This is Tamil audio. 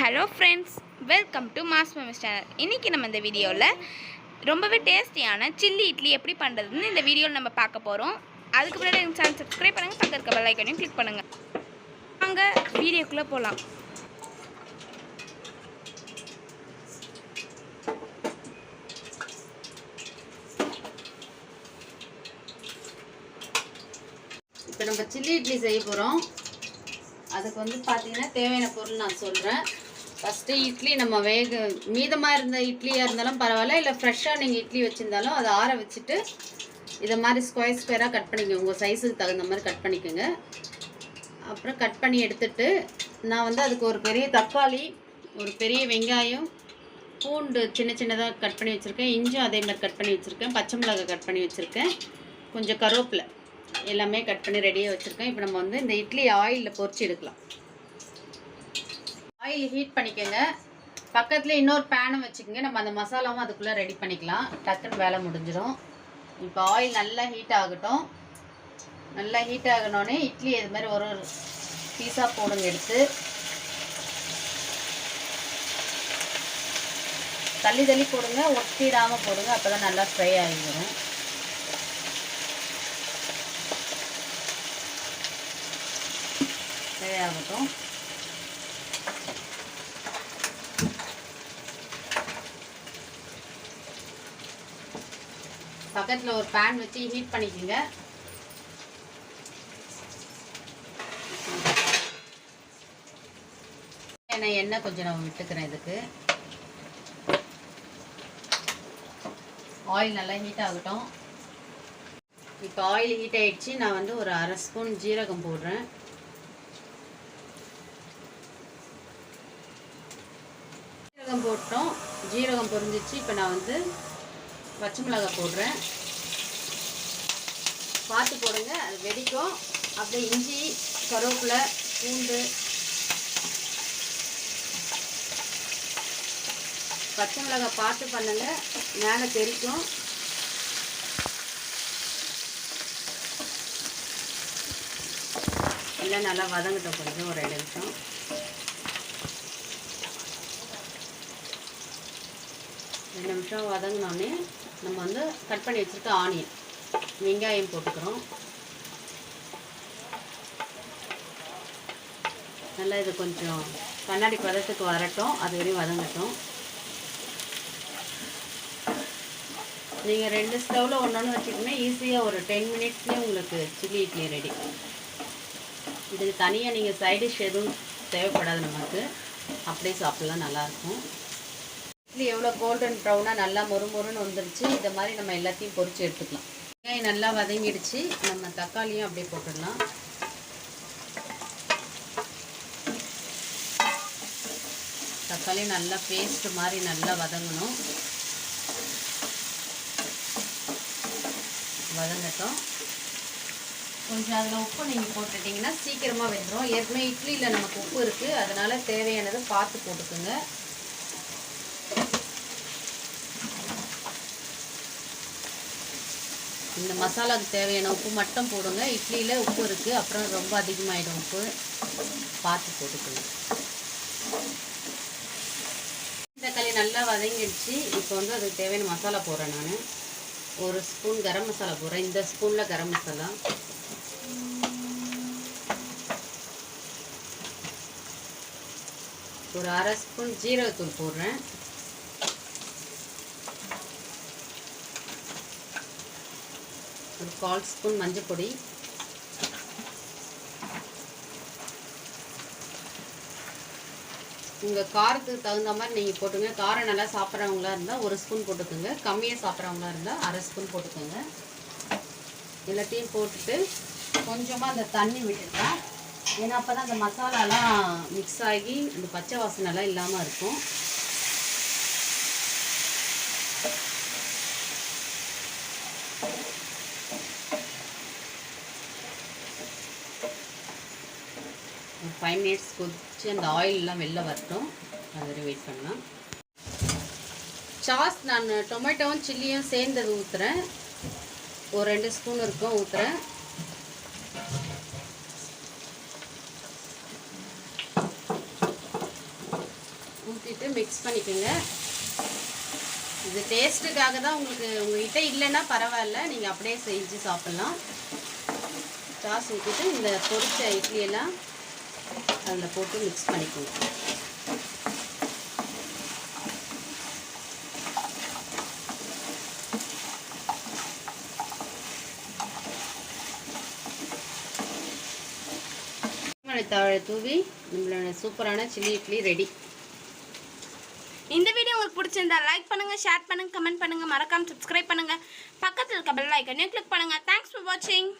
Hello friends welcome to mass memes channel இன்றைக்கி நம்ம இந்த வீடியோவில் ரொம்பவே டேஸ்டியான சில்லி இட்லி எப்படி பண்ணுறதுன்னு இந்த வீடியோவில் நம்ம பார்க்க போகிறோம் அதுக்கு முன்னாடி எங்கள் சேனல் சப்ஸ்கிரைப் பண்ணுங்கள் பக்கத்து இருக்க பெல்லைக்கனையும் கிளிக் பண்ணுங்கள் வாங்க வீடியோக்குள்ளே போகலாம் இப்போ நம்ம சில்லி இட்லி செய்ய போகிறோம் அதுக்கு வந்து பார்த்தீங்கன்னா தேவையான பொருள் நான் சொல்கிறேன் ஃபஸ்ட்டு இட்லி நம்ம வேக மீதமாக இருந்த இட்லியாக இருந்தாலும் பரவாயில்ல இல்லை ஃப்ரெஷ்ஷாக நீங்கள் இட்லி வச்சுருந்தாலும் அதை ஆற வச்சுட்டு இதை மாதிரி ஸ்கொயர் ஸ்கொயராக கட் பண்ணிக்கோங்க. உங்கள் சைஸுக்கு தகுந்த மாதிரி கட் பண்ணிக்கோங்க. அப்புறம் கட் பண்ணி எடுத்துட்டு நான் வந்து அதுக்கு ஒரு பெரிய தக்காளி ஒரு பெரிய வெங்காயம் பூண்டு சின்ன சின்னதாக கட் பண்ணி வச்சுருக்கேன். இஞ்சும் அதே மாதிரி கட் பண்ணி வச்சுருக்கேன். பச்சை மிளகாய் கட் பண்ணி வச்சுருக்கேன். கொஞ்சம் கருவேப்பிலை எல்லாமே கட் பண்ணி ரெடியாக வச்சுருக்கேன். இப்போ நம்ம வந்து இந்த இட்லி ஆயிலில் பொறிச்சு எடுக்கலாம். ஆயில் ஹீட் பண்ணிக்கோங்க. பக்கத்தில் இன்னொரு பேனும் வச்சுக்கோங்க. நம்ம அந்த மசாலாவும் அதுக்குள்ளே ரெடி பண்ணிக்கலாம். டக்குன்னு வேலை முடிஞ்சிடும் இப்போ ஆயில் நல்லா ஹீட் ஆகட்டும். நல்லா ஹீட் ஆகணுன்னே இட்லி இது மாதிரி ஒரு ஒரு பீஸாக போடுங்க எடுத்து. தள்ளி தள்ளி போடுங்க. ஒட்டிடாமல் போடுங்க. அப்போ தான் நல்லா ஃப்ரை ஆகிடும் ஃப்ரை ஆகட்டும். பக்கத்தில் ஒரு பேன் வச்சு ஹீட் பண்ணிக்கோங்க. நான் எண்ணெய் கொஞ்சம் நான் விட்டுக்கிறேன் இதுக்கு. ஆயில் நல்லா ஹீட் ஆகட்டும். இப்போ ஆயில் ஹீட் ஆகிடுச்சு நான் வந்து ஒரு அரை ஸ்பூன் ஜீரகம் போடுறேன். ஜீரகம் போட்டோம். ஜீரகம் பொரிஞ்சிச்சு. இப்போ நான் வந்து பச்சை மிளகாய் போடுறேன். பார்த்து போடுங்க அது வெடிக்கும். அப்படியே இஞ்சி கருவேப்பிலை பூண்டு. பச்சை மிளகாய் பார்த்து பண்ணுங்க மேலே தெரிக்கும். எல்லாம் நல்லா வதங்கிட்ட கொஞ்சம் ஒரு ரெண்டு நிமிஷம். ரெண்டு நிமிஷம் வதங்கினோடனே நம்ம வந்து கட் பண்ணி வச்சுருக்க ஆனியன் வெங்காயம் போட்டுக்கிறோம். நல்லா இது கொஞ்சம் கண்ணாடி பதத்துக்கு வரட்டும் அது வரையும் வதங்கட்டும். நீங்கள் ரெண்டு ஸ்டவ்வில் ஒன்று ஒன்று ஈஸியாக ஒரு டென் மினிட்ஸ்லேயே உங்களுக்கு சில்லி இட்லி ரெடி இதுக்கு தனியாக நீங்கள் சைடிஷ் எதுவும் தேவைப்படாது நமக்கு. அப்படியே சாப்பிட்லாம் நல்லாயிருக்கும் இட்லி எவ்வளோ கோல்டன் ப்ரௌனாக நல்லா மொறு மொறுன்னு வந்துருச்சு. இதை மாதிரி நம்ம எல்லாத்தையும் பொரிச்சு எடுத்துக்கலாம். வெங்காயம் நல்லா வதங்கிடுச்சு. நம்ம தக்காளியும் அப்படியே போட்டுடலாம். தக்காளி நல்லா பேஸ்ட் மாதிரி நல்லா வதங்கணும். வதங்கட்டும். கொஞ்சம் அதில் உப்பு நீங்கள் போட்டுட்டிங்கன்னா சீக்கிரமாக வெந்துடும் ஏற்கனவே இட்லியில் நமக்கு உப்பு இருக்குது அதனால் தேவையானதை பார்த்து போட்டுக்கோங்க. இந்த மசாலாவுக்கு தேவையான உப்பு மட்டும் போடுங்க. இட்லியில் உப்பு இருக்குது அப்புறம் ரொம்ப அதிகமாகிடும் உப்பு. பார்த்து போட்டுக்கோங்க. களி நல்லா வதங்கிடுச்சு. இப்போ வந்து அதுக்கு தேவையான மசாலா போடுறேன் நான். ஒரு ஸ்பூன் கரம் மசாலா போடுறேன். இந்த ஸ்பூனில் கரம் மசாலா. ஒரு அரை ஸ்பூன் ஜீரகத்தூள் போடுறேன். ஒரு கால் ஸ்பூன் மஞ்சள் பொடி. உங்கள் காரத்துக்கு தகுந்த மாதிரி நீங்கள் போட்டுங்க. காரம் நல்லா சாப்பிட்றவங்களா இருந்தால் ஒரு ஸ்பூன் போட்டுக்கோங்க. கம்மியாக சாப்பிட்றவங்களா இருந்தால் அரை ஸ்பூன் போட்டுக்கோங்க. எல்லாத்தையும் போட்டுட்டு கொஞ்சமாக அந்த தண்ணி விட்டுருக்கேன் ஏன்னா அப்போ தான் அந்த மசாலாலாம் மிக்ஸ் ஆகி அந்த பச்சை வாசனைலாம் இல்லாமல் இருக்கும். ஃபைவ் மினிட்ஸ் கொதிச்சு அந்த ஆயிலெலாம் வெளில வரட்டும். அது வரை வெயிட் பண்ணலாம். சாஸ் நான் டொமேட்டோவும் சில்லியும் சேர்ந்தது ஊற்றுறேன் ஒரு ரெண்டு ஸ்பூன் இருக்கும் ஊற்றுறேன் ஊற்றிட்டு மிக்ஸ் பண்ணிக்கோங்க. இது டேஸ்ட்டுக்காக தான் உங்களுக்கு உங்கள்கிட்ட இல்லைன்னா பரவாயில்ல. நீங்கள் அப்படியே செஞ்சு சாப்பிட்லாம். சாஸ் ஊற்றிட்டு இந்த பொரிச்ச இட்லியெல்லாம் அதில் போட்டு மிக்ஸ் பண்ணிக்கோங்க. தழை தூவி நம்மளோட சூப்பரான சில்லி இட்லி ரெடி. இந்த வீடியோ உங்களுக்கு பிடிச்சிருந்தா லைக் பண்ணுங்க ஷேர் பண்ணுங்க கமெண்ட் பண்ணுங்க மறக்காம சப்ஸ்கிரைப் பண்ணுங்க. பக்கத்தில் இருக்க பெல் ஐக்கனையும் கிளிக் பண்ணுங்க. தேங்க்ஸ் ஃபார் வாட்சிங்